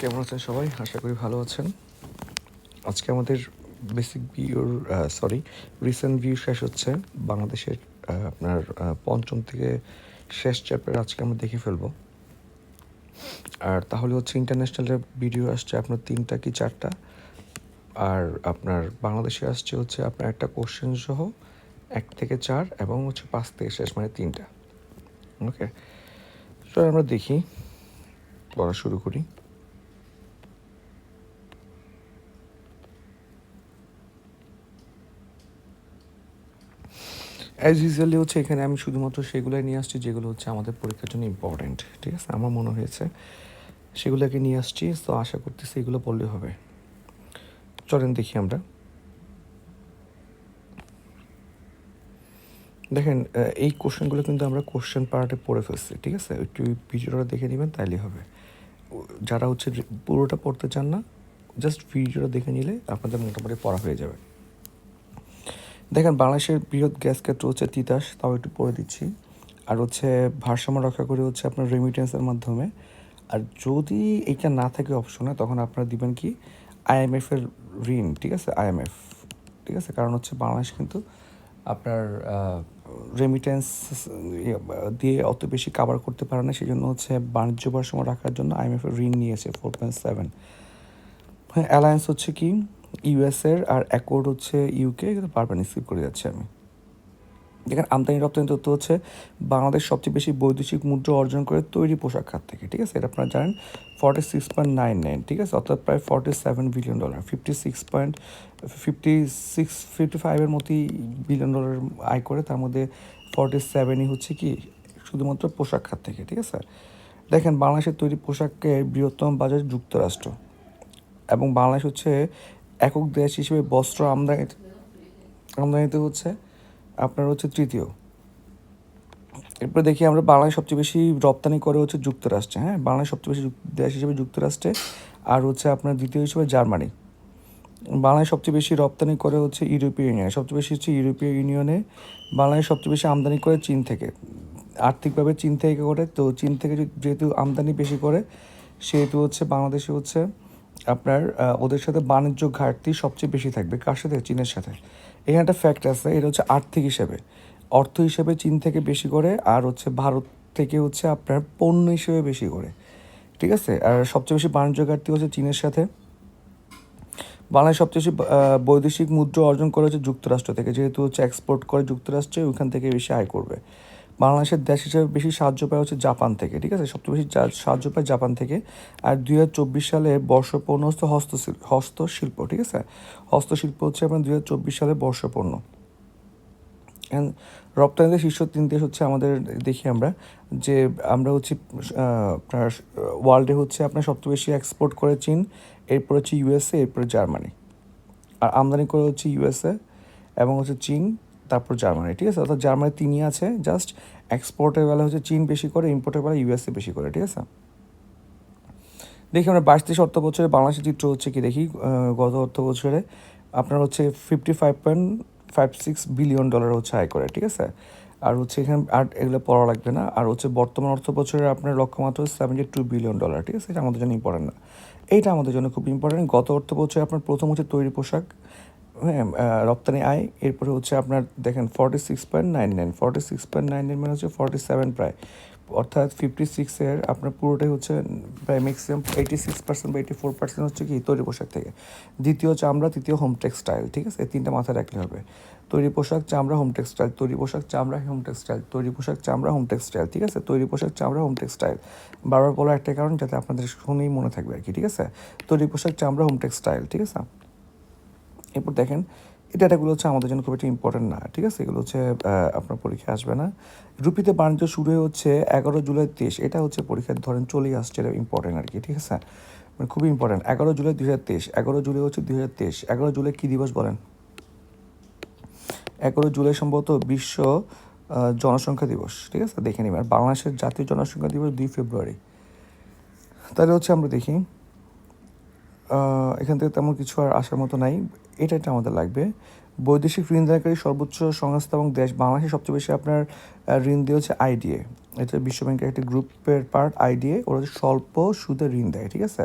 কেমন আছেন সবাই? আশা করি ভালো আছেন। আজকে আমাদের বেসিক ভিউর সরি রিসেন্ট ভিউ শেষ হচ্ছে। বাংলাদেশের আপনার পঞ্চম থেকে শেষ চ্যাপ্টার আজকে আমরা দেখে ফেলব। আর তাহলে হচ্ছে ইন্টারন্যাশনালের ভিডিও আসছে আপনার তিনটা কি চারটা? আর আপনার বাংলাদেশে আসছে হচ্ছে আপনার একটা কোশ্চেন সহ এক থেকে চার এবং হচ্ছে পাঁচ থেকে শেষ মানে তিনটা। ওকে আমরা দেখি, পড়া শুরু করি। অ্যাজ ইউজুয়ালি হচ্ছে এখানে আমি শুধুমাত্র সেগুলোই নিয়ে আসছি, যেগুলো হচ্ছে আমাদের পরীক্ষার জন্য ইম্পর্ট্যান্ট ঠিক আছে? আমার মনে হয়েছে সেগুলোকে নিয়ে আসছি, তো আশা করতেছি এগুলো পড়লে হবে। চলেন দেখি আমরা। দেখেন এই কোশ্চেনগুলো কিন্তু আমরা কোশ্চেন পার্টে পড়ে ফেলছি, ঠিক আছে? একটু ভিডিওটা দেখে নেবেন তাইলে হবে। যারা হচ্ছে পুরোটা পড়তে চান না জাস্ট ভিডিওটা দেখে নিলে আপনাদের মোটামুটি পড়া হয়ে যাবে। দেখেন, বাংলাদেশের বৃহৎ গ্যাস ক্ষেত্র হচ্ছে তিতাস, তাও একটু পড়ে দিচ্ছি। আর হচ্ছে ভারসাম্য রক্ষা করে হচ্ছে আপনার রেমিটেন্সের মাধ্যমে। আর যদি এটা না থাকে অপশনে তখন আপনারা দিবেন কি? আইএমএফ এর ঋণ, ঠিক আছে? আইএমএফ ঠিক আছে? কারণ হচ্ছে বাংলাদেশ কিন্তু আপনার রেমিটেন্স দিয়ে অত বেশি কাভার করতে পারে না। সেই জন্য হচ্ছে বাণিজ্য ভারসাম্য রাখার জন্য আইএমএফ এর ঋণ নিয়েছে ফোর পয়েন্ট সেভেন হ্যাঁ অ্যালায়েন্স হচ্ছে কি? ইউএস এর আর অ্যাকোর্ড হচ্ছে ইউকে বারবার স্কিপ করে যাচ্ছে আমি। দেখেন, আমদানি রপ্তানি তথ্য হচ্ছে, বাংলাদেশ সবচেয়ে বেশি বৈদেশিক মুদ্রা অর্জন করে তৈরি পোশাক খাত থেকে, ঠিক আছে? এটা আপনারা জানেন forty six point nine nine ঠিক আছে? অর্থাৎ প্রায় forty seven billion dollar fifty six point fifty six fifty ফাইভের মতোই বিলিয়ন ডলার আয় করে, তার মধ্যে ফর্টি সেভেনই হচ্ছে কি? শুধুমাত্র পোশাক খাত থেকে, ঠিক আছে? দেখেন, বাংলাদেশের তৈরি পোশাকের বৃহত্তম বাজার যুক্তরাষ্ট্র এবং বাংলাদেশ হচ্ছে একক দেশ হিসেবে বস্ত্র আমদানি, আমদানিতে হচ্ছে আপনার হচ্ছে তৃতীয়। এরপরে দেখি আমরা বাংলায় সবচেয়ে বেশি রপ্তানি করে হচ্ছে যুক্তরাষ্ট্রে হ্যাঁ? বাংলায় সবচেয়ে বেশি দেশ হিসেবে যুক্তরাষ্ট্রে আর হচ্ছে আপনার দ্বিতীয় হিসেবে জার্মানি। বাংলায় সবচেয়ে বেশি রপ্তানি করে হচ্ছে ইউরোপীয় ইউনিয়ন, সবচেয়ে বেশি হচ্ছে ইউরোপীয় ইউনিয়নে বাংলায় সবচেয়ে বেশি আমদানি করে চীন থেকে। আর্থিকভাবে চীন থেকে করে, তো চীন থেকে যেহেতু আমদানি বেশি করে, সেহেতু হচ্ছে বাংলাদেশে হচ্ছে আপনার ওদের সাথে বাণিজ্য ঘাটতি সবচেয়ে বেশি থাকবে। কার সাথে? চীনের সাথে। এখানে একটা ফ্যাক্ট আছে, এটা হচ্ছে আর্থিক হিসেবে। অর্থ হিসেবে চীন থেকে বেশি করে, আর হচ্ছে ভারত থেকে হচ্ছে আপনার পণ্য হিসেবে বেশি করে। ঠিক আছে? আর সবচেয়ে বেশি বাণিজ্য ঘাটতি হচ্ছে চীনের সাথে। বাংলাদেশ সবচেয়ে বেশি বৈদেশিক মুদ্রা অর্জন করে হচ্ছে যুক্তরাষ্ট্র থেকে। যেহেতু হচ্ছে এক্সপোর্ট করে যুক্তরাষ্ট্রে, ওইখান থেকে বেশি আয় করবে। বাংলাদেশের দেশ হিসেবে বেশি সাহায্য পায় হচ্ছে জাপান থেকে, ঠিক আছে? সবচেয়ে বেশি সাহায্য পায় জাপান থেকে। আর দুই হাজার চব্বিশ সালে বর্ষপূর্ণ হচ্ছে হস্তশিল্প হস্তশিল্প ঠিক আছে? হস্তশিল্প হচ্ছে আপনার দুই হাজার চব্বিশ সালে বর্ষপূর্ণ। And রপ্তানিতে শীর্ষ তিন দেশ হচ্ছে আমাদের দেখি আমরা, যে আমরা হচ্ছে আপনার ওয়ার্ল্ডে হচ্ছে আপনার সবচেয়ে বেশি এক্সপোর্ট করে চীন, এরপর হচ্ছে ইউএসএ এরপরে জার্মানি। আর আমদানি করে হচ্ছে ইউএসএ এবং হচ্ছে চীন তারপর জার্মানি, ঠিক আছে? অর্থাৎ জার্মানি তিনই আছে জাস্ট এক্সপোর্টের বেলা হচ্ছে চীন বেশি করে ইম্পোর্টের বেলা ইউএসএ বেশি করে, ঠিক আছে? দেখি আমরা বাইশ তেইশ অর্থ বছরে বাংলাদেশের চিত্র হচ্ছে কি? দেখি গত অর্থ বছরে আপনার হচ্ছে fifty five point five six billion dollar হচ্ছে আয় করে, ঠিক আছে? আর হচ্ছে এখানে আর এগুলো পড়া লাগবে না। আর হচ্ছে বর্তমান অর্থ বছরে আপনার লক্ষ্যমাত্রা সেভেন্টি টু বিলিয়ন ডলার ঠিক আছে? এটা আমাদের জন্য ইম্পর্টেন্ট না। এইটা আমাদের জন্য খুব ইম্পর্টেন্ট গত অর্থ বছরে আপনার প্রথম হচ্ছে তৈরি পোশাক হ্যাঁ রপ্তানি আয়, এরপরে হচ্ছে আপনার দেখেন forty six point nine nine forty six point nine nine মানে হচ্ছে ফর্টি সেভেন প্রায়। অর্থাৎ ফিফটি সিক্সের আপনার পুরোটাই হচ্ছে প্রায় ম্যাক্সিমাম এইটি সিক্স পার্সেন্ট বা এইটি ফোর পার্সেন্ট হচ্ছে কি তৈরি পোশাক থেকে। দ্বিতীয় চামড়া তৃতীয় হোম টেক্সটাইল ঠিক আছে? এই তিনটা মাথায় রাখলে হবে। তৈরি পোশাক, চামড়া হোম টেক্সটাইল তৈরি পোশাক, চামড়া হোম টেক্সটাইল তৈরি পোশাক, চামড়া হোম টেক্সটাইল ঠিক আছে? তৈরি পোশাক, চামড়া হোম টেক্সটাইল বারবার বলার একটাই কারণ যাতে আপনাদের শুনেই মনে থাকবে আর কি, ঠিক আছে? তৈরি পোশাক, চামড়া হোম টেক্সটাইল ঠিক আছে? এরপর দেখেন, এই ডেটাগুলো হচ্ছে আমাদের জন্য খুব একটা ইম্পর্টেন্ট না, ঠিক আছে? এগুলো হচ্ছে আপনার পরীক্ষা আসবে না। রুপিতে বাণিজ্য শুরু হচ্ছে এগারো জুলাই তেইশ, এটা হচ্ছে পরীক্ষার ধরেন চলেই আসছে, এটা ইম্পর্টেন্ট আর কি, ঠিক আছে? মানে খুবই ইম্পর্টেন্ট এগারো জুলাই দুই হাজার তেইশ, এগারো জুলাই হচ্ছে দুই হাজার তেইশ, এগারো জুলাই কী দিবস বলেন? এগারো জুলাই সম্ভবত বিশ্ব জনসংখ্যা দিবস, ঠিক আছে? দেখে নিবেন। আর বাংলাদেশের জাতীয় জনসংখ্যা দিবস দুই ফেব্রুয়ারি। তাহলে হচ্ছে আমরা দেখি এখান থেকে তেমন কিছু আর আসার মতো নাই। এটা এটা আমাদের লাগবে। বৈদেশিক ঋণদানকারী সর্বোচ্চ সংস্থা এবং দেশ বাংলাদেশে সবচেয়ে বেশি আপনার ঋণ দিয়ে হচ্ছে আইডিএ এটা বিশ্ব ব্যাংকের একটি গ্রুপের পার্ট আইডিএ ওরা হচ্ছে স্বল্প সুদে ঋণ দেয়, ঠিক আছে?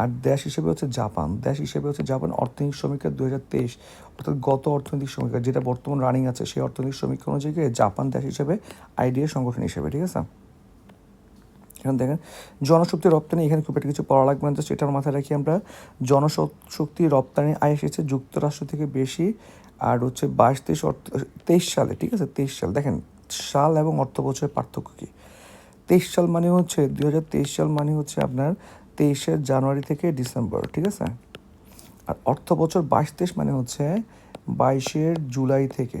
আর দেশ হিসেবে হচ্ছে জাপান। দেশ হিসেবে হচ্ছে জাপান অর্থনৈতিক সমীক্ষা দু হাজার তেইশ, অর্থাৎ গত অর্থনৈতিক সমীক্ষা যেটা বর্তমান রানিং আছে, সেই অর্থনৈতিক সমীক্ষা অনুযায়ী জাপান দেশ হিসেবে আইডিএ সংগঠন হিসেবে, ঠিক আছে? এখন দেখেন, জনশক্তি রপ্তানি, এখানে খুব একটা কিছু পড়া লাগবে না জাস্ট এটার মাথায় রাখি আমরা, জনশক্তি রপ্তানি আয় এসেছে যুক্তরাষ্ট্র থেকে বেশি, আর হচ্ছে বাইশ তেইশ তেইশ সালে, ঠিক আছে, তেইশ সাল, দেখেন, সাল এবং অর্থ বছরের পার্থক্য কী? তেইশ সাল মানে হচ্ছে, দুই হাজার তেইশ সাল মানে হচ্ছে আপনার তেইশের জানুয়ারি থেকে ডিসেম্বর, ঠিক আছে? আর অর্থ বছর বাইশ তেইশ মানে হচ্ছে বাইশের জুলাই থেকে,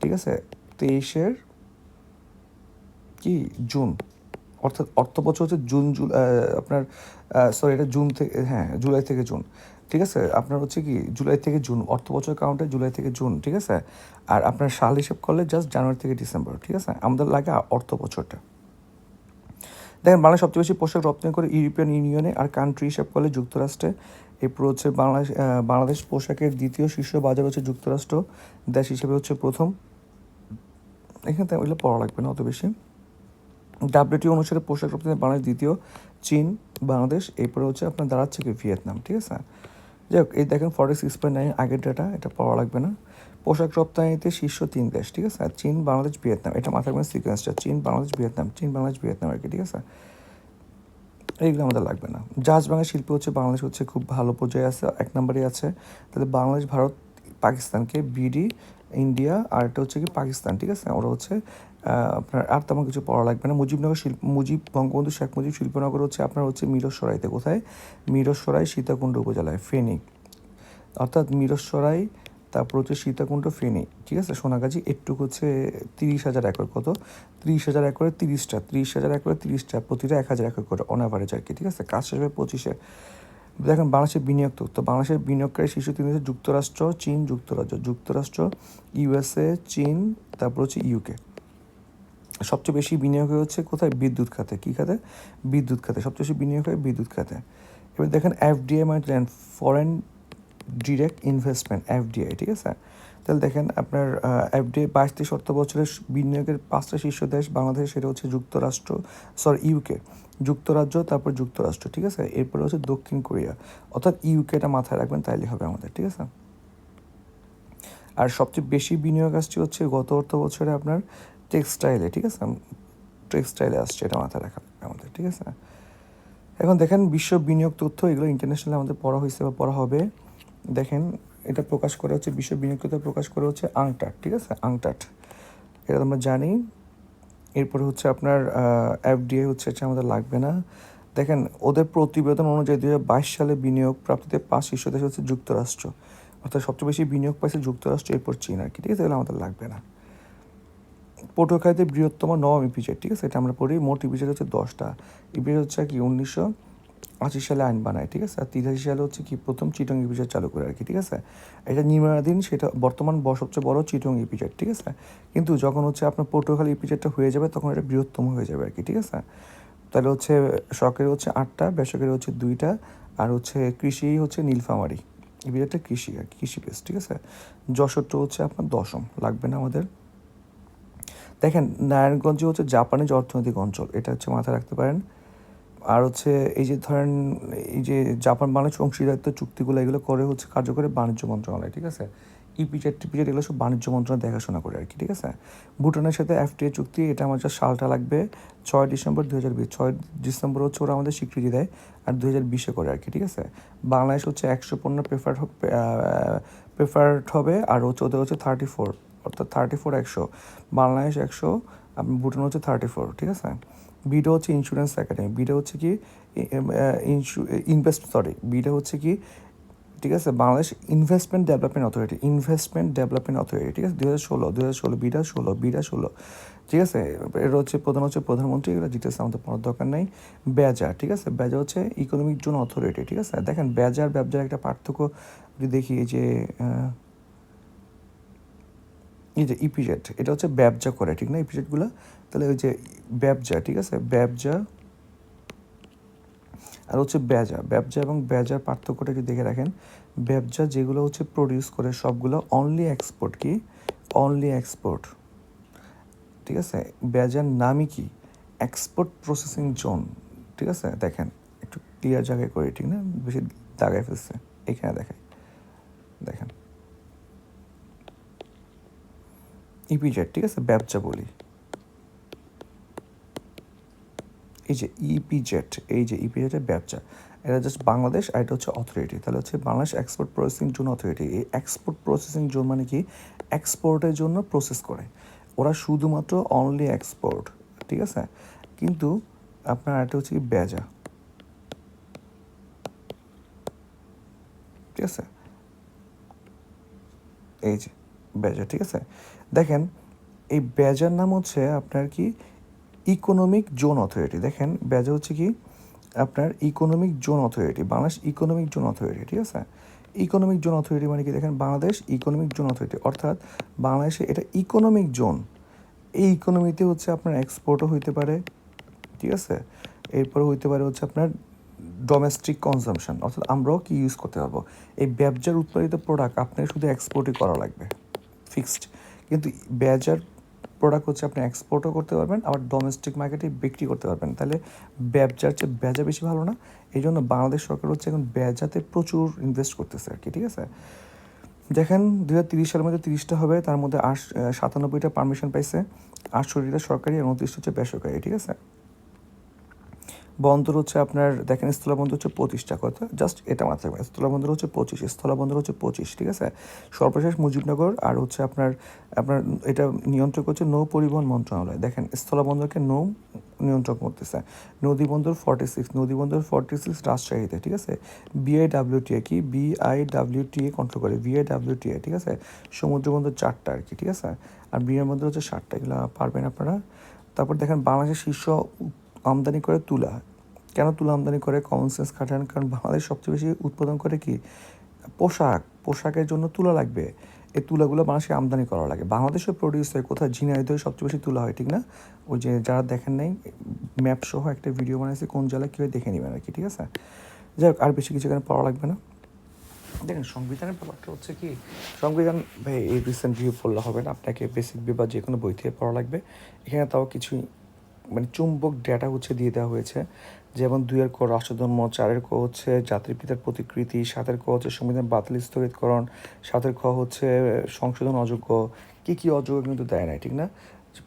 ঠিক আছে? তেইশের কি? জুন। অর্থাৎ অর্থ বছর হচ্ছে জুন, জুলাই আপনার সরি এটা জুন থেকে হ্যাঁ জুলাই থেকে জুন, ঠিক আছে? আপনার হচ্ছে কি, জুলাই থেকে জুন, অর্থ বছর কাউন্টে জুলাই থেকে জুন, ঠিক আছে? আর আপনার সাল হিসেব করলে জাস্ট জানুয়ারি থেকে ডিসেম্বর ঠিক আছে? আমাদের লাগে অর্থ বছরটা। দেখেন, বাংলাদেশ সবচেয়ে বেশি পোশাক রপ্তানি করে ইউরোপিয়ান ইউনিয়নে আর কান্ট্রি হিসাব করলে যুক্তরাষ্ট্রে। এরপর হচ্ছে বাংলাদেশ বাংলাদেশ পোশাকের দ্বিতীয় শীর্ষ বাজার হচ্ছে যুক্তরাষ্ট্র, দেশ হিসেবে হচ্ছে প্রথম। এখানে ওইগুলো পড়া লাগবে না অত বেশি। ডাব্লিউটি অনুসারে পোশাক রপ্তানি বাংলাদেশ, দ্বিতীয় চীন, বাংলাদেশ, এরপরে হচ্ছে আপনার দাঁড়াচ্ছে কি ভিয়েতনাম, ঠিক আছে? যাই হোক, এই দেখেন ফর্টি সিক্স পয়েন্ট নাইন আগের ডেটা এটা পড়া লাগবে না। পোশাক রপ্তানিতে শীর্ষ তিন দেশ, ঠিক আছে? চীন, বাংলাদেশ, ভিয়েতনাম, এটা মাথায় রাখবেন সিকোয়েন্সটা চীন, বাংলাদেশ, ভিয়েতনাম, চীন, বাংলাদেশ, ভিয়েতনাম আর কি, ঠিক আছে? এইগুলো আমাদের লাগবে না। জাহাজ বাংলা শিল্প হচ্ছে বাংলাদেশ, হচ্ছে খুব ভালো পর্যায়ে আছে, এক নম্বরে আছে। তাহলে বাংলাদেশ, ভারত, পাকিস্তানকে বিডি ইন্ডিয়া আর এটা হচ্ছে কি পাকিস্তান, ঠিক আছে? ওরা হচ্ছে আপনার আর তেমন কিছু পড়া লাগবে না। মুজিবনগর শিল্প মুজিব, বঙ্গবন্ধু শেখ মুজিব শিল্পনগর হচ্ছে আপনার হচ্ছে মিরসরাইতে। কোথায়? মিরসরাই, সীতাকুণ্ড উপজেলায়, ফেনী। অর্থাৎ মিরসরাই, তারপর হচ্ছে সীতাকুণ্ড, ফেনী। ঠিক আছে? সোনাগাছি একটু হচ্ছে তিরিশ হাজার একর। কত? তিরিশ হাজার একরে তিরিশটা। তিরিশ হাজার একরে তিরিশটা। প্রতিটা এক হাজার একর করে অন অ্যাভারেজ আর কি। ঠিক আছে? কাজ শেষ হবে পঁচিশে। দেখেন বাংলাদেশের বিনিয়োগ তথ্য। বাংলাদেশের বিনিয়োগকারী শীর্ষ তিন হচ্ছে যুক্তরাষ্ট্র, চীন, যুক্তরাজ্য। যুক্তরাষ্ট্র, ইউএসএ, চীন, তারপর হচ্ছে ইউকে। সবচেয়ে বেশি বিনিয়োগ হচ্ছে কোথায়? বিদ্যুৎ খাতে। কী খাতে? বিদ্যুৎ খাতে। সবচেয়ে বেশি বিনিয়োগ হয় বিদ্যুৎ খাতে। এবার দেখেন এফডিআই মানে ফরেন ডিরেক্ট ইনভেস্টমেন্ট এফডিআই, ঠিক আছে? তাহলে দেখেন আপনার এফডিআই বাইশ তেইশ অর্থ বছরের বিনিয়োগের পাঁচটা শীর্ষ দেশ, বাংলাদেশ, সেটা হচ্ছে যুক্তরাষ্ট্র সরি ইউকে যুক্তরাজ্য, তারপর যুক্তরাষ্ট্র, ঠিক আছে? এরপরে হচ্ছে দক্ষিণ কোরিয়া। অর্থাৎ ইউকেটা মাথায় রাখবেন, তাইলে হবে আমাদের, ঠিক আছে? আর সবচেয়ে বেশি বিনিয়োগ আসছে হচ্ছে গত অর্থ বছরে আপনার টেক্সটাইলে, ঠিক আছে? টেক্সটাইলে আসছে, এটা মাথায় রাখা আমাদের, ঠিক আছে? এখন দেখেন বিশ্ব বিনিয়োগ তথ্য, এগুলো ইন্টারন্যাশনাল আমাদের পড়া হয়েছে বা পড়া হবে। দেখেন, এটা প্রকাশ করা হচ্ছে, বিশ্ব বিনিয়োগ তথ্য প্রকাশ করা হচ্ছে আংটাট, ঠিক আছে? আংটাট। এটা আমরা জানি। এরপরে হচ্ছে আপনার এফডিএ হচ্ছে, এটা আমাদের লাগবে না। দেখেন, ওদের প্রতিবেদন অনুযায়ী দুই হাজার বাইশ সালে বিনিয়োগ প্রাপ্তিতে পাঁচ শীর্ষ দেশ হচ্ছে যুক্তরাষ্ট্র। অর্থাৎ সবচেয়ে বেশি বিনিয়োগ পাইছে যুক্তরাষ্ট্র, এরপর চীন আর কি, ঠিক আছে? এগুলো আমাদের লাগবে না। পটুয়াখালীতে বৃহত্তম নবম ইপিজেড ঠিক আছে? এটা আমরা পড়ি। মোট ইপিজেড হচ্ছে দশটা। ইপিজেড হচ্ছে কি উনিশশো আশি সালে আইন বানায়, ঠিক আছে? আর তিরাশি সালে হচ্ছে কি প্রথম চিটং ইপিজেড চালু করে আর কি, ঠিক আছে? এটা নির্মাণাধীন সেটা বর্তমান সবচেয়ে বড় চিটং ইপিজেড ঠিক আছে? কিন্তু যখন হচ্ছে আপনার পটুয়াখালী ইপিজেডটা হয়ে যাবে, তখন এটা বৃহত্তম হয়ে যাবে আর কি, ঠিক আছে? তাহলে হচ্ছে সরকারি হচ্ছে আটটা, বেসরকারি হচ্ছে দুইটা, আর হচ্ছে কৃষি হচ্ছে নীলফামারি। ইপিজেডটা কৃষি আর কৃষি বেস ঠিক আছে? যশোরটা হচ্ছে আপনার দশম, লাগবে না আমাদের? দেখেন নারায়ণগঞ্জ হচ্ছে জাপানিজ অর্থনৈতিক অঞ্চল, এটা হচ্ছে মাথায় রাখতে পারেন। আর হচ্ছে এই যে ধরেন, এই যে জাপান বাংলাদেশ অংশীদারিত্ব চুক্তিগুলো, এগুলো করে হচ্ছে কার্যকরী বাণিজ্য মন্ত্রণালয়, ঠিক আছে? ইপিজেড টিপিজেড এগুলো সব বাণিজ্য মন্ত্রণালয় দেখাশোনা করে আর কি, ঠিক আছে? ভুটানের সাথে এফটিএ চুক্তি, এটা আমার যা সালটা লাগবে, ছয় ডিসেম্বর দু হাজার বিশ, ছয় ডিসেম্বর হচ্ছে ওরা আমাদের স্বীকৃতি দেয় আর দু হাজার বিশে করে আর কি, ঠিক আছে? বাংলাদেশ হচ্ছে একশো পণ্য প্রেফার প্রেফার্ড হবে আর হচ্ছে ওদের হচ্ছে থার্টি ফোর অর্থাৎ থার্টি ফোর একশো, বাংলাদেশ একশো ভুটান হচ্ছে থার্টি ফোর ঠিক আছে? বিটা হচ্ছে ইন্স্যুরেন্স একাডেমি বিটা হচ্ছে কি ইনভেস্ট সরি বিটা হচ্ছে কি, ঠিক আছে, Bangladesh Investment Development Authority Investment Development Authority ঠিক আছে? দু হাজার ষোলো দু হাজার ষোলো বিটা ষোলো বিটা ষোলো, ঠিক আছে? এটা হচ্ছে প্রধান হচ্ছে প্রধানমন্ত্রী, এগুলো ডিটেলস আমাদের পড়ার দরকার নেই। ব্যাজা ঠিক আছে? ব্যাজা হচ্ছে ইকোনমিক জোন অথরিটি ঠিক আছে? দেখেন ব্যাজার, ব্যবজার একটা পার্থক্য যদি দেখি যে এই যে ইপিজেড এটা হচ্ছে ব্যবসা করে, ঠিক না? ইপিজেডগুলো তাহলে ওই যে ব্যবসা, ঠিক আছে? ব্যবসা আর হচ্ছে ব্যাজা, ব্যবসা এবং ব্যাজার পার্থক্যটা যদি দেখে রাখেন। ব্যবসা যেগুলো হচ্ছে প্রডিউস করে, সবগুলো অনলি এক্সপোর্ট কি? অনলি এক্সপোর্ট ঠিক আছে? ব্যাজার নামই কি? এক্সপোর্ট প্রসেসিং জোন ঠিক আছে? দেখেন, একটু ক্লিয়ার জায়গায় করি, ঠিক না? বেশি দাগায় ফেলছে, এখানে দেখাই। দেখেন। ইপিজেড ঠিক আছে? ব্যবসা বলি। এই যে ইপিজেড এই যে ইপিজেডের ব্যবসা। এটা জাস্ট বাংলাদেশ আর এটা হচ্ছে অথরিটি তাহলে হচ্ছে Bangladesh Export Processing Zone Authority এই এক্সপোর্ট প্রসেসিং জোন মানে কি? এক্সপোর্টের জন্য প্রসেস করে। ওরা শুধুমাত্র অনলি এক্সপোর্ট ঠিক আছে? কিন্তু আপনার এটা হচ্ছে কি? বেজা ঠিক আছে? এই যে বেজা ঠিক আছে? দেখেন, এই বেজার নাম হচ্ছে আপনার কি? ইকোনমিক জোন অথরিটি দেখেন বেজা হচ্ছে কি? আপনার economic zone authority Bangladesh Economic Zone Authority ঠিক আছে? ইকোনমিক জোন অথরিটি মানে কি? দেখেন, বাংলাদেশ ইকোনমিক জোন অথরিটি অর্থাৎ বাংলাদেশে এটা ইকোনমিক জোন এই ইকোনমিতে হচ্ছে আপনার এক্সপোর্টও হইতে পারে, ঠিক আছে? এরপরে হইতে পারে হচ্ছে আপনার ডোমেস্টিক কনজামশন অর্থাৎ আমরাও কি ইউজ করতে পারব? এই ব্যবসার উৎপাদিত প্রোডাক্ট আপনাকে শুধু এক্সপোর্টই করা লাগবে ফিক্সড কিন্তু বেজার প্রোডাক্ট হচ্ছে আপনি এক্সপোর্টও করতে পারবেন, আবার ডোমেস্টিক মার্কেটে বিক্রি করতে পারবেন। তাহলে ব্যবসার চেয়ে বেজা বেশি ভালো না। এই জন্য বাংলাদেশ সরকার হচ্ছে এখন বেজাতে প্রচুর ইনভেস্ট করতেছে আর কি, ঠিক আছে? দেখেন দু হাজার তিরিশ সালের মধ্যে তিরিশটা হবে, তার মধ্যে আট সাতানব্বইটা পারমিশন পাইছে। আটষট্টিটা সরকারি আর উনত্রিশটা হচ্ছে বেসরকারি, ঠিক আছে? বন্দর হচ্ছে আপনার, দেখেন স্থলবন্দর হচ্ছে পঁচিশটা কথা জাস্ট এটা মাথায় রাখবেন স্থলবন্দর হচ্ছে পঁচিশ, স্থলবন্দর হচ্ছে পঁচিশ, ঠিক আছে? সর্বশেষ মুজিবনগর আর হচ্ছে আপনার আপনার এটা নিয়ন্ত্রক হচ্ছে নৌ পরিবহন মন্ত্রণালয়। দেখেন স্থলবন্দরকে নৌ নিয়ন্ত্রক করতেছে। নদী বন্দর ফর্টি সিক্স নদী বন্দর ফর্টি সিক্স রাজশাহীতে ঠিক আছে বিআইডাব্লিউটিএ কি? বিআইডাব্লিউটিএ কন্ট্রোল করে বিআইডাব্লিউটিএ ঠিক আছে? সমুদ্র বন্দর চারটা আর কি, ঠিক আছে? আর বিমানবন্দর হচ্ছে সাতটা, এগুলো পারবেন আপনারা। তারপর দেখেন বাংলাদেশের শীর্ষ আমদানি করে তুলা কেন তুলা আমদানি করে কমন সেন্স খাটান কারণ বাংলাদেশ সবচেয়ে বেশি উৎপাদন করে কি? পোশাক। পোশাকের জন্য তুলা লাগবে। এই তুলাগুলো বাংলাদেশে আমদানি করা লাগে। বাংলাদেশে প্রডিউস হয় কোথায়? ঝিনাইদহে সবচেয়ে বেশি তুলা হয়, ঠিক না? ওই যে যারা দেখেন নাই ম্যাপ সহ একটা ভিডিও বানাইছে, কোন জেলায় কীভাবে দেখে নেবেন আর কি, ঠিক আছে? যাই হোক, আর বেশি কিছু এখানে পড়া লাগবে না। দেখেন, সংবিধানের ব্যাপারটা হচ্ছে কি, সংবিধান, ভাই, এই রিসেন্ট ভিউ পড়লে হবে না। আপনাকে বেসিক বি বা যে কোনো বই থেকে পড়া লাগবে। এখানে তাও কিছুই মানে চুম্বক ডেটা হচ্ছে দিয়ে দেওয়া হয়েছে। যেমন দুইয়ের ক রাষ্ট্রধর্ম, চারের ক হচ্ছে জাতির পিতার প্রতিকৃতি, সাতের ক হচ্ছে সংবিধান বাতিল স্থগিতকরণ, সাতের খ হচ্ছে সংশোধন অযোগ্য। কী কী অযোগ্য কিন্তু দেয় নাই, ঠিক না?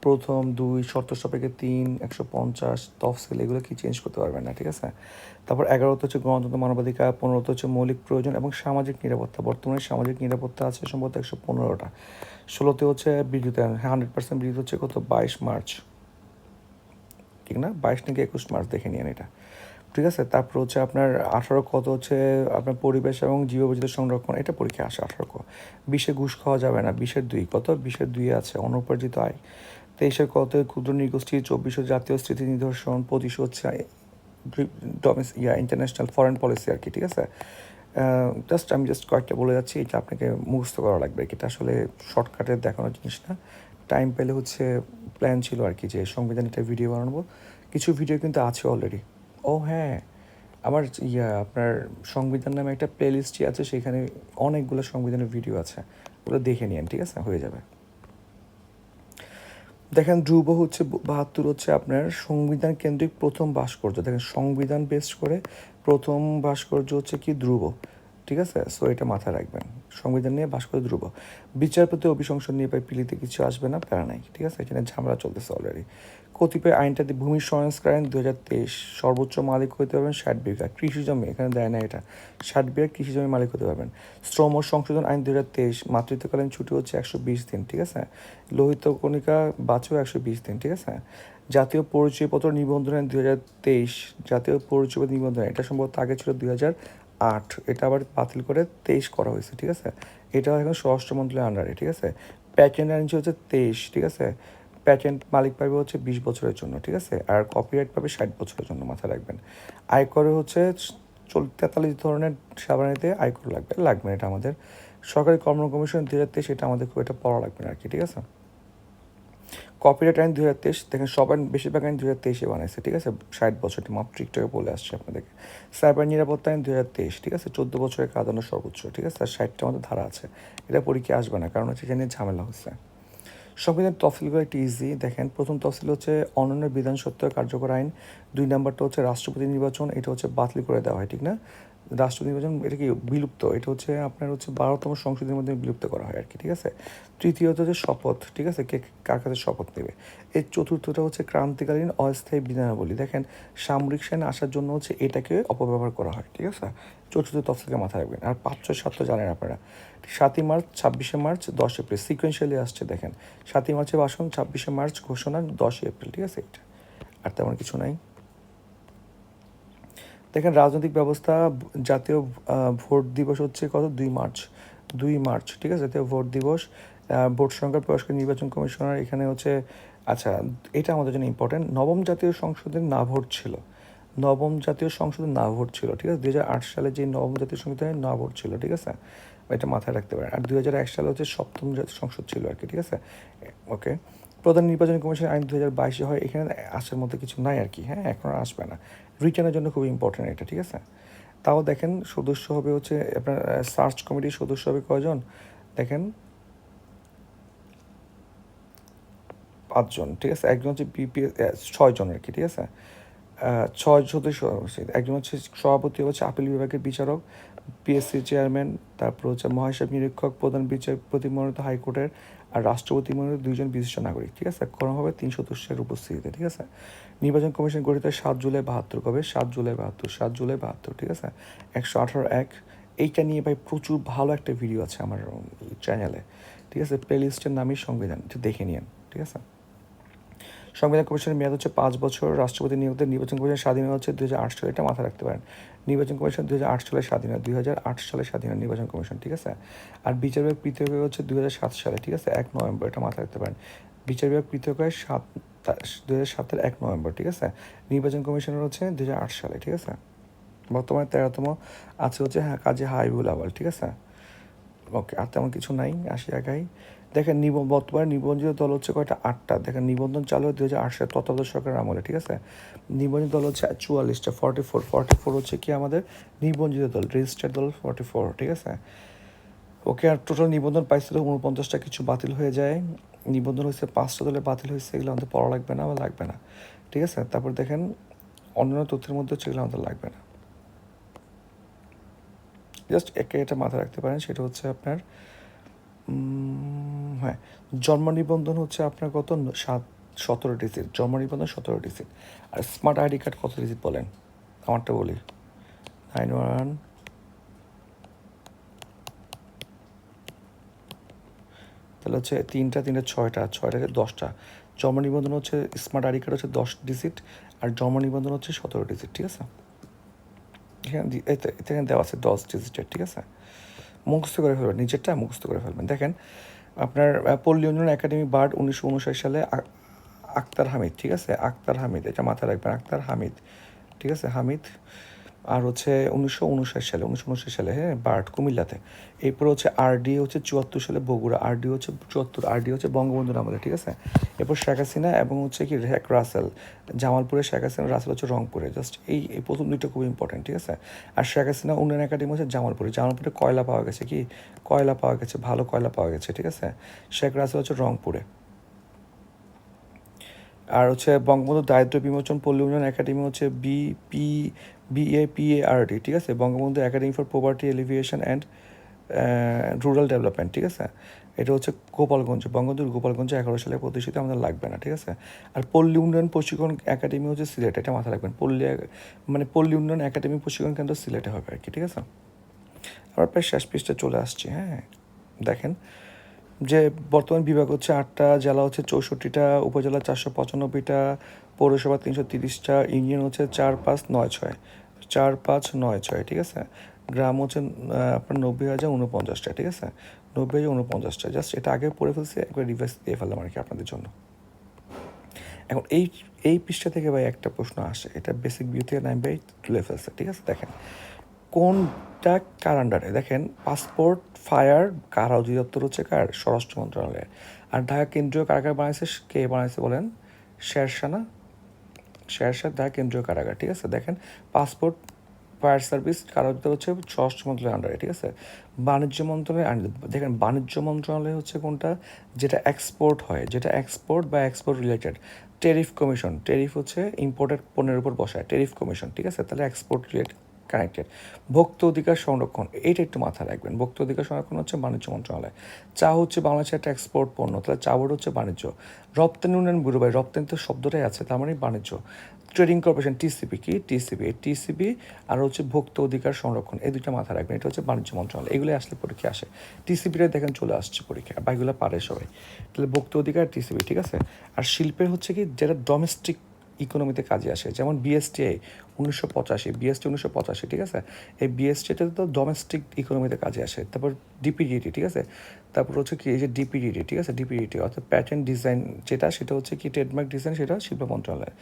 প্রথম দুই, শর্ত সাপেক্ষে তিন, একশো পঞ্চাশ তফসিল এগুলো কি চেঞ্জ করতে পারবেন না, ঠিক আছে? তারপর এগারোতে হচ্ছে গণতন্ত্র, মানবাধিকার, পনেরোতে হচ্ছে মৌলিক প্রয়োজন এবং সামাজিক নিরাপত্তা। বর্তমানে সামাজিক নিরাপত্তা আছে সম্ভবত একশো পনেরোটা। ষোলোতে হচ্ছে বিদ্যুৎ হান্ড্রেড পার্সেন্ট বিদ্যুৎ হচ্ছে কত? বাইশ মার্চ। ঠিক না বাইশ থেকে একুশ মার্চ দেখে নিন এটা। ঠিক আছে? তারপর হচ্ছে আপনার আঠারো কত হচ্ছে, আপনার পরিবেশ এবং জীববৈচিত্র সংরক্ষণ, এটা পরীক্ষা আসে আঠারো ক। বিশে ঘুষ খাওয়া যাবে না বিশের দুই, কত? বিশের দুই আছে, অনুপার্জিত আয়। তেইশের কত? ক্ষুদ্র নৃগোষ্ঠী, চব্বিশে জাতীয় স্মৃতি নিদর্শন, পঁচিশ হচ্ছে ডোমেস, ইয়া, ইন্টারন্যাশনাল ফরেন পলিসি আর কি, ঠিক আছে? জাস্ট আমি জাস্ট কয়েকটা বলে যাচ্ছি, এটা আপনাকে মুখস্থ করা লাগবে, এটা আসলে শর্টকাটে দেখানোর জিনিস না। টাইম পেলে হচ্ছে প্ল্যান ছিল আর কি যে সংবিধান এটা ভিডিও বানাবো। কিছু ভিডিও কিন্তু আছে অলরেডি ও হ্যাঁ আমার ইয়া, আপনার সংবিধান নামে একটা প্লেলিস্টই আছে, সেখানে অনেকগুলো সংবিধানের ভিডিও আছে। ওগুলো দেখে নিন ঠিক আছে? হয়ে যাবে। দেখেন, ধ্রুব হচ্ছে বাহাত্তর হচ্ছে আপনার সংবিধান কেন্দ্রিক প্রথম ভাস্কর্য। দেখেন, সংবিধান বেস করে প্রথম ভাস্কর্য হচ্ছে কি ধ্রুব, ঠিক আছে? সো এটা মাথায় রাখবেন। সংবিধান নিয়ে ভাস্কর্য ধ্রুব। বিচারপতি অভিশংসন নিয়ে পাই পিলিতে কিছু আসবে না, প্যারা নাই, ঠিক আছে? এখানে ঝামেলা চলতেছে অলরেডি কতিপয় আইনটাতে ভূমি সংস্কার আইন দু হাজার তেইশ সর্বোচ্চ মালিক হতে পারবেন ষাট বিঘা। কৃষি জমি, এখানে দেয় না এটা। ষাট বিঘা কৃষি জমি মালিক হতে পারবেন। শ্রম ও সংশোধন আইন দু হাজার তেইশ, মাতৃত্বকালীন ছুটি হচ্ছে একশো বিশ দিন, ঠিক আছে? লোহিত কণিকা বাঁচেও একশো বিশ দিন, ঠিক আছে? জাতীয় পরিচয়পত্র নিবন্ধন আইন দু হাজার তেইশ জাতীয় পরিচয়পত্র নিবন্ধন, এটা সম্ভবত আগে ছিল দুই হাজার আট, এটা আবার বাতিল করে তেইশ করা হয়েছে, ঠিক আছে? এটা এখন স্বরাষ্ট্র আন্ডারে ঠিক আছে? প্যাটেন্ট আইন হচ্ছে তেইশ, ঠিক আছে? প্যাটেন্ট মালিক পাবে হচ্ছে বিশ বছরের জন্য, ঠিক আছে? আর কপিরাইট পাবে ষাট বছরের জন্য মাথায় রাখবেন। আয়করে হচ্ছে চল, তেতাল্লিশ ধরনের সাবানিতে আয়কর লাগবে লাগবে এটা আমাদের। সরকারি কর্ম কমিশন দু হাজার তেইশ এটা আমাদের খুব একটা পড়া লাগবে না আর কি, ঠিক আছে? কপিরাইট আইন দু হাজার তেইশ দেখেন সব আইন বেশিরভাগ আইন দু হাজার তেইশে বানাইছে, ঠিক আছে? ষাট বছরটি একটু বলে আসছে আপনাদেরকে। সাইবার নিরাপত্তা আইন দু হাজার তেইশ, ঠিক আছে? চোদ্দ বছরের কাঁদানো সর্বোচ্চ, ঠিক আছে? আর ষাটটা আমাদের ধারা আছে। এটা পরীক্ষা আসবে না, কারণ হচ্ছে এটা নিয়ে ঝামেলা হচ্ছে। সংবিধান তফসিলগুলো একটু ইজি দেখেন। প্রথম তফসিল হচ্ছে অনন্য বিধান সত্য কার্যকর আইন। দুই নাম্বারটা হচ্ছে রাষ্ট্রপতি নির্বাচন, এটা হচ্ছে বাতিল করে দেওয়া হয়, ঠিক না? রাষ্ট্র নির্বাচন এটা কি বিলুপ্ত? এটা হচ্ছে আপনার হচ্ছে বারোতম সংসদের মধ্যে বিলুপ্ত করা হয় আর কি, ঠিক আছে? তৃতীয়ত হচ্ছে শপথ, ঠিক আছে? কে, কার কাছে শপথ নেবে? এর চতুর্থটা হচ্ছে ক্রান্তিকালীন অস্থায়ী বিধানাবলী। দেখেন, সামরিক সেনা আসার জন্য হচ্ছে এটাকে অপব্যবহার করা হয়, ঠিক আছে? চতুর্থ তফসিলকে মাথায় রাখবেন। আর পাঁচ, ছয়, সাত তো জানেন আপনারা। সাতই মার্চ, ছাব্বিশে মার্চ দশ এপ্রিল। সিকোয়েন্সিয়ালি আসছে, দেখেন। সাতই মার্চে ভাষণ, ছাব্বিশে মার্চ ঘোষণা, দশই এপ্রিল, ঠিক আছে? এটা। আর তেমন কিছু নাই। দেখেন, রাজনৈতিক ব্যবস্থা, জাতীয় ভোট দিবস হচ্ছে কত? দুই মার্চ। দুই মার্চ, ঠিক আছে? জাতীয় ভোট দিবস। ভোট সংখ্যা পুরস্কার নির্বাচন কমিশনার এখানে হচ্ছে আচ্ছা এটা আমাদের জন্য ইম্পর্টেন্ট নবম জাতীয় সংসদে না ভোট ছিল। নবম জাতীয় সংসদে না ভোট ছিল, ঠিক আছে? দুই হাজার সালে যে নবম জাতীয় সংসদে না ভোট ছিল, ঠিক আছে? এটা মাথায় রাখতে পারেন। আর দুই হাজার এক সালে হচ্ছে সপ্তম জাতীয় সংসদ ছিল আর কি, ঠিক আছে? ওকে। প্রধান নির্বাচন কমিশন আইন দু হাজার বাইশে হয়, এখানে আসার মতো কিছু নাই আর কি। হ্যাঁ এখন আসবে না। রিটার্নের জন্য খুব ইম্পর্টেন্ট এটা, ঠিক আছে? তাও দেখেন সদস্য হবে হচ্ছে আপনার সার্চ কমিটির সদস্য হবে কয়জন? দেখেন পাঁচজন, ঠিক আছে? একজন হচ্ছে বিপিএস ছয়জন আর কি, ঠিক আছে? ছয় সদস্য একজন হচ্ছে সভাপতি, হচ্ছে আপিল বিভাগের বিচারক পিএসসি চেয়ারম্যান তারপর হচ্ছে মহাসাব নিরীক্ষক, প্রধান বিচারপতি মনোনীত হাইকোর্টের আর রাষ্ট্রপতি মনোনীত দুইজন বিশিষ্ট নাগরিক, ঠিক আছে? করা হবে তিন সদস্যের উপস্থিতিতে, ঠিক আছে? নির্বাচন কমিশন গঠিত সাত জুলাই বাহাত্তর কবে? সাত জুলাই বাহাত্তর, সাত জুলাই বাহাত্তর, ঠিক আছে? একশো আঠারো এক। এইটা নিয়ে ভাই প্রচুর ভালো একটা ভিডিও আছে আমার চ্যানেলে ঠিক আছে? প্লে লিস্টের নামই সংবিধান দেখে নিন ঠিক আছে? সংবিধান কমিশনের মেয়াদ হচ্ছে পাঁচ বছর, রাষ্ট্রপতি নিয়োগদের নির্বাচন কমিশন স্বাধীন হচ্ছে দু হাজার আট সালে এটা মাথায় রাখতে পারেন। নির্বাচন কমিশন দুই হাজার আট সালে স্বাধীন দুই হাজার আট সালে স্বাধীন নির্বাচন কমিশন, ঠিক আছে? আর বিচার বিভাগ পৃথক হচ্ছে দুই হাজার সাত সালে, ঠিক আছে? এক নভেম্বর, এটা মাথায় রাখতে পারেন। বিচার বিভাগ পৃথক হয় সাত দুই হাজার সাতের এক নভেম্বর, ঠিক আছে? নির্বাচন কমিশনের হচ্ছে আট সালে, ঠিক আছে? বর্তমানে তেরোতম আছে হচ্ছে হ্যাঁ কাজী হাইবুল আওয়াল ঠিক আছে? ওকে আর তেমন কিছু নাই আসি আগাই দেখেন নিব, বর্তমানে নিবন্ধিত দল হচ্ছে কয়টা? আটটা। দেখেন নিবন্ধন চালু হয় দু হাজার আট সালে তত্ত্বাবধায়ক সরকারের আমলে, ঠিক আছে? নিবন্ধিত দল হচ্ছে চুয়াল্লিশটা ফর্টি ফোর ফর্টি ফোর হচ্ছে কি আমাদের নিবন্ধিত দল রেজিস্টার্ড দল ফর্টি ফোর ঠিক আছে? ওকে আর টোটাল নিবন্ধন পাইছিল উনপঞ্চাশটা, কিছু বাতিল হয়ে যায়। নিবন্ধন হয়েছে পাঁচটা দলে বাতিল হয়েছে, এগুলো আমাদের পড়া লাগবে না বা লাগবে না, ঠিক আছে? তারপর দেখেন অন্যান্য তথ্যের মধ্যে হচ্ছে এগুলো আমাদের লাগবে না। জাস্ট একে এটা মাথায় রাখতে পারেন, সেটা হচ্ছে আপনার হ্যাঁ জন্ম নিবন্ধন হচ্ছে আপনার কত? সাত, সতেরো ডিজিট, জন্ম নিবন্ধন সতেরো ডিজিট। আর স্মার্ট আইডি কার্ড কত ডিজিট বলেন? আমারটা বলি। নাইন ওয়ান, তাহলে হচ্ছে তিনটা তিনটা, ছয়টা ছয়টা দশটা। জন্ম নিবন্ধন হচ্ছে, স্মার্ট আইডি কার্ড হচ্ছে দশ ডিজিট, আর জন্ম নিবন্ধন হচ্ছে সতেরো ডিজিট, ঠিক আছে? এখানে দেওয়া আছে দশ ডিজিটের ঠিক আছে? মুখস্থ করে ফেলবেন, নিজেরটা মুখস্থ করে ফেলবেন। দেখেন, আপনার পল্লী উন্নয়ন একাডেমি বার্ড উনিশশো উনষাট সালে আক্তার হামিদ, ঠিক আছে? আক্তার হামিদ, এটা মাথায় রাখবেন, আক্তার হামিদ, ঠিক আছে? হামিদ আর হচ্ছে উনিশশো উনষাট সালে, উনিশশো উনষাট সালে হ্যাঁ বার্ড কুমিল্লাতে। এরপর হচ্ছে আরডি হচ্ছে চুয়াত্তর সালে বগুড়া, আরডি হচ্ছে চুয়াত্তর, আরডি হচ্ছে বঙ্গবন্ধুর আমাদের ঠিক আছে? এরপর শেখ হাসিনা এবং হচ্ছে কি রেক রাসেল, জামালপুরে শেখ হাসিনা, রাসেল হচ্ছে রংপুরে জাস্ট এই এই প্রথম দুইটা খুব ইম্পর্টেন্ট ঠিক আছে? আর শেখ হাসিনা উন্নয়ন একাডেমি হচ্ছে জামালপুরে জামালপুরে কয়লা পাওয়া গেছে কি? কয়লা পাওয়া গেছে, ভালো কয়লা পাওয়া গেছে, ঠিক আছে? শেখ রাসেল হচ্ছে রংপুরে। আর হচ্ছে বঙ্গবন্ধু দারিদ্র বিমোচন পল্লী উন্নয়ন একাডেমি হচ্ছে বি পি বিএ পিএআরডি ঠিক আছে? Bangabandhu Academy for Poverty Alleviation and Rural Development ঠিক আছে? এটা হচ্ছে গোপালগঞ্জ, বঙ্গবন্ধুর গোপালগঞ্জ এগারো সালে প্রতিষ্ঠিত, আমাদের লাগবে না, ঠিক আছে? আর পল্লী উন্নয়ন প্রশিক্ষণ একাডেমি হচ্ছে সিলেট, এটা মাথায় রাখবেন। পল্লী মানে পল্লী উন্নয়ন একাডেমি প্রশিক্ষণ কেন্দ্র সিলেটে হবে আর কি, ঠিক আছে? আবার প্রায় শেষ পৃষ্ঠে চলে আসছি হ্যাঁ? দেখেন যে বর্তমান বিভাগ হচ্ছে আটটা, জেলা হচ্ছে চৌষট্টিটা, উপজেলা চারশো পঁচানব্বইটা, পৌরসভা তিনশো তিরিশটা, ইউনিয়ন হচ্ছে চার পাঁচ নয় ছয়। চার পাঁচ নয় ছয়, ঠিক আছে? গ্রাম হচ্ছে আপনার নব্বই হাজার উনপঞ্চাশটা ঠিক আছে? নব্বই হাজার উনপঞ্চাশটা জাস্ট এটা আগে পড়ে ফেলছি, একবার রিভাইস দিয়ে ফেললাম আর কি আপনাদের জন্য। এখন এই এই পৃষ্ঠা থেকে ভাই একটা প্রশ্ন আসে, এটা বেসিক ভিউ থেকে নাইন বাই তুলে ফেলছে, ঠিক আছে? দেখেন কোনটা কার আন্ডারে দেখেন পাসপোর্ট ফায়ার কার অধিদপ্তর হচ্ছে কার? স্বরাষ্ট্র মন্ত্রণালয়ের। আর ঢাকা কেন্দ্রীয় কারাগার বানাইছে কে বানাইছে বলেন? শেরশাহ না? শেরশাহ ঢাকা কেন্দ্রীয় কারাগার, ঠিক আছে? দেখেন পাসপোর্ট ফায়ার সার্ভিস কারোর হচ্ছে স্বরাষ্ট্র মন্ত্রণালয়ের আন্ডারে ঠিক আছে? বাণিজ্য মন্ত্রণালয়ের under- দেখেন, বাণিজ্য মন্ত্রণালয় হচ্ছে কোনটা? যেটা এক্সপোর্ট হয়, যেটা এক্সপোর্ট বা export related tariff commission tariff হচ্ছে ইম্পোর্টেড পণ্যের উপর বসায় টেরিফ কমিশন ঠিক আছে? তাহলে এক্সপোর্ট রিলেটেড কানেক্টেড। ভোক্ত অধিকার সংরক্ষণ, এইটা একটু মাথায় রাখবেন। ভোক্ত অধিকার সংরক্ষণ হচ্ছে বাণিজ্য মন্ত্রণালয়। চা হচ্ছে বাংলাদেশের একটা এক্সপোর্ট পণ্য, তাহলে চা বোর্ড হচ্ছে বাণিজ্য। রপ্তানি উন্নয়ন ব্যুরো, ভাই, রপ্তানি তো শব্দটাই আছে, তার মানে বাণিজ্য। ট্রেডিং কর্পোরেশন টিসিপি কি? টিসিপি টিসিপি আর হচ্ছে ভোক্ত অধিকার সংরক্ষণ, এই দুইটা মাথায় রাখবেন। এটা হচ্ছে বাণিজ্য মন্ত্রণালয়। এগুলো আসলে পরীক্ষা আসে। টিসিপিটা দেখেন চলে আসছে পরীক্ষা বা এগুলো পারে সবাই। তাহলে ভোক্ত অধিকার টিসিপি ঠিক আছে? আর শিল্পের হচ্ছে কি যেটা ডোমেস্টিক ইকোনমিতে কাজে আসে। যেমন বিএসটিআই উনিশশো পঁচাশি বিএসটি উনিশশো পঁচাশি, ঠিক আছে? এই বিএসটিটা তো ডোমেস্টিক ইকোনমিতে কাজে আসে। তারপর ডিপিডিটি ঠিক আছে? তারপর হচ্ছে কি, এই যে ডিপিডিটি ঠিক আছে? ডিপিডিটি অর্থাৎ প্যাটার্ন ডিজাইন যেটা, সেটা হচ্ছে কি ট্রেডমার্ক ডিজাইন সেটা শিল্প মন্ত্রণালয়।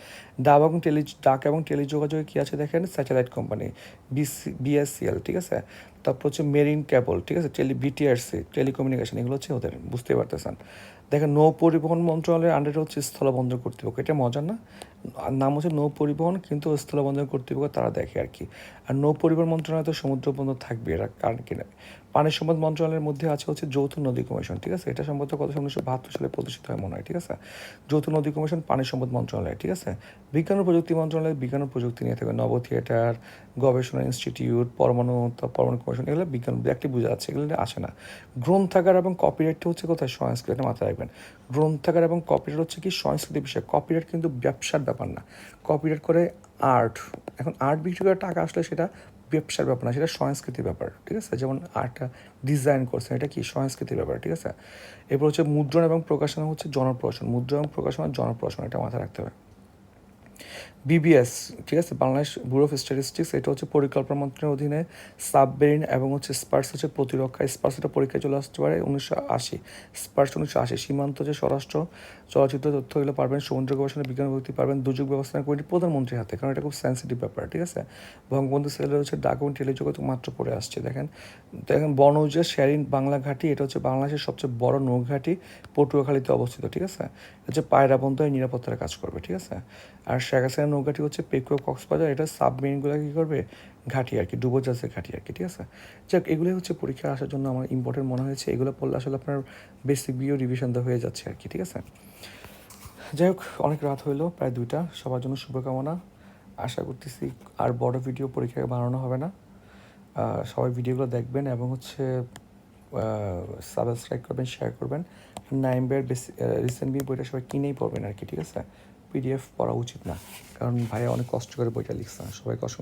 ডাক এবং টেলি, ডাক এবং টেলিযোগাযোগে কী আছে দেখেন? স্যাটেলাইট কোম্পানি বিসি বিএসসিএল ঠিক আছে? তারপর হচ্ছে মেরিন ক্যাবল ঠিক আছে? টেলি বিটিআরসি টেলিকমিউনিকেশন এগুলো হচ্ছে ওদের বুঝতে পারতেছেন। দেখেন নৌ পরিবহন মন্ত্রণালয়ের আন্ডারে হচ্ছে স্থলবন্দর কর্তৃপক্ষ। এটা মজার না? নাম হচ্ছে নৌ পরিবহন, কিন্তু স্থলবন্দর কর্তৃপক্ষ তারা দেখে আর কি। আর নৌ পরিবহন মন্ত্রণালয় তো সমুদ্র বন্দর থাকবে, এরা কারণ কিনা পানি সম্পদ মন্ত্রণালয়ের মধ্যে আছে হচ্ছে যৌথ নদী কমিশন, ঠিক আছে? এটা সম্ভবত কত উনিশশো বাহাত্তর সালে প্রতিষ্ঠিত হয় মনে হয়, ঠিক আছে? যৌথ নদী কমিশন পানি সম্পদ মন্ত্রণালয়, ঠিক আছে? বিজ্ঞান ও প্রযুক্তি মন্ত্রণালয়, বিজ্ঞান ও প্রযুক্তি নিয়ে থাকবে নব থিয়েটার, গবেষণা ইনস্টিটিউট, পরমাণু পরমাণু কমিশন, এগুলো বিজ্ঞান একটি বোঝা যাচ্ছে, এগুলো আসে না। গ্রন্থাগার এবং কপিরাইটটা হচ্ছে কোথায়? সংস্কৃতি মাথায় রাখবেন। গ্রন্থাগার এবং কপিরাইট হচ্ছে কি? সংস্কৃতি বিষয় কপিরাইট কিন্তু ব্যবসার ব্যাপার না। কপিরাইট করে আর্ট এখন আর্ট বিক্রি করে টাকা আসলে সেটা ব্যবসার ব্যাপার না, সেটা সংস্কৃতির ব্যাপার, ঠিক আছে? যেমন আর্টটা ডিজাইন করছেন, এটা কি সংস্কৃতির ব্যাপার, ঠিক আছে? এরপর হচ্ছে মুদ্রণ এবং প্রকাশনা হচ্ছে জনপ্রশাসন। মুদ্রণ এবং প্রকাশনা, জনপ্রশাসন, এটা মাথায় রাখতে হবে। বিবিএস ঠিক আছে? বাংলাদেশ ব্যুরো অফ স্ট্যাটিস্টিক্স এটা হচ্ছে পরিকল্পনা মন্ত্রণের অধীনে সাবমেরিন এবং হচ্ছে স্পার্স হচ্ছে প্রতিরক্ষা। স্পার্স এটা পরীক্ষায় চলে আসতে পারে উনিশশো আশি। স্পার্স উনিশশো আশি। সীমান্ত যে স্বরাষ্ট্র চলচ্চিত্র তথ্য এগুলো পারবেন সমুদ্র গবেষণা বিজ্ঞান প্রযুক্তি পারবেন, দুর্যোগ ব্যবস্থাপনা কমিটি প্রধানমন্ত্রীর হাতে। কারণ এটা খুব সেন্সিটিভ ব্যাপার, ঠিক আছে? বঙ্গবন্ধু সেলের হচ্ছে ডাক এবং টেলিযোগাযোগ মাত্র পড়ে আসছে, দেখেন। দেখেন, বনৌজা শ্যারিন বাংলা ঘাটি এটা হচ্ছে বাংলাদেশের সবচেয়ে বড় নৌঘাটি, পটুয়াখালীতে অবস্থিত, ঠিক আছে? হচ্ছে পায়রা বন্ধ হয়ে নিরাপত্তার কাজ করবে, ঠিক আছে? আর শেখ হাসিনা নৌঘাটি হচ্ছে পেকুয়া কক্সবাজার, এটা সাবমেরিনগুলো কী করবে? ঘাটি আর কি, ডুবোজাহাজের ঘাটি আর কি, ঠিক আছে? যাক, এগুলোই হচ্ছে পরীক্ষা আসার জন্য আমার ইম্পর্টেন্ট মনে হয়েছে। এগুলো পড়লে আসলে আপনার বেসিক বিও রিভিশন দেওয়া হয়ে যাচ্ছে আর কি, ঠিক আছে? যাই হোক, অনেক রাত হইল, প্রায় দুইটা। সবার জন্য শুভকামনা। আশা করতেছি আর বড় ভিডিও পরীক্ষায় বানানো হবে না। সবাই ভিডিওগুলো দেখবেন এবং হচ্ছে সাবস্ক্রাইব করবেন শেয়ার করবেন। নাইমবের রিসেন্টলি বইটা সবাই কিনেই পড়বেন আর কি, ঠিক আছে? পিডিএফ পড়া উচিত না। কারণ ভাইয়া অনেক কষ্ট করে বইটা লিখছে। সবাই কষ্ট